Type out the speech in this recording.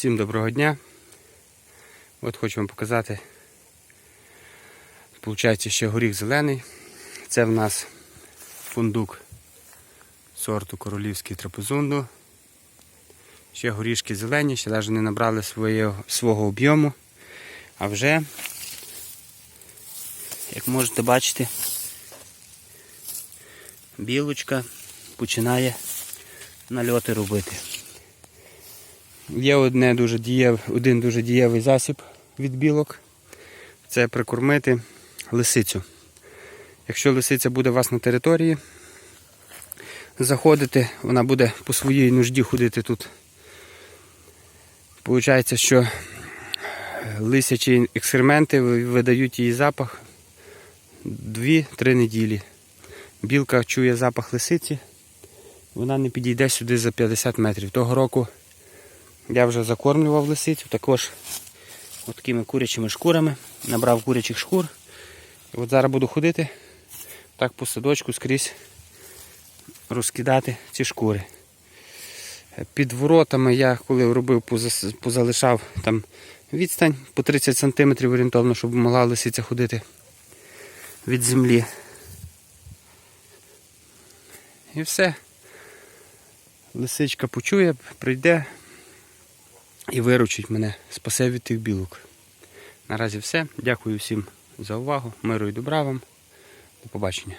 Всім доброго дня. От хочу вам показати. Получається ще горіх зелений. Це в нас фундук сорту королівський трапезунду. Ще горішки зелені, ще навіть не набрали своє, свого об'єму. А вже, як можете бачити, білочка починає нальоти робити. Є одне дуже дієв, один дуже дієвий засіб від білок. Це прикормити лисицю. Якщо лисиця буде у вас на території, заходити, вона буде по своїй нужді ходити тут. Получається, що лисячі екскременти видають їй запах 2-3 неділі. Білка чує запах лисиці, вона не підійде сюди за 50 метрів. Того року я вже закормлював лисицю, також такими курячими шкурами. Набрав курячих шкур. От зараз буду ходити так по садочку скрізь розкидати ці шкури. Під воротами я коли робив, позалишав там відстань по 30 см орієнтовно, щоб могла лисиця ходити від землі. І все. Лисичка почує, прийде і виручить мене, спасе від тих білок. Наразі все. Дякую всім за увагу. Миру і добра вам. До побачення.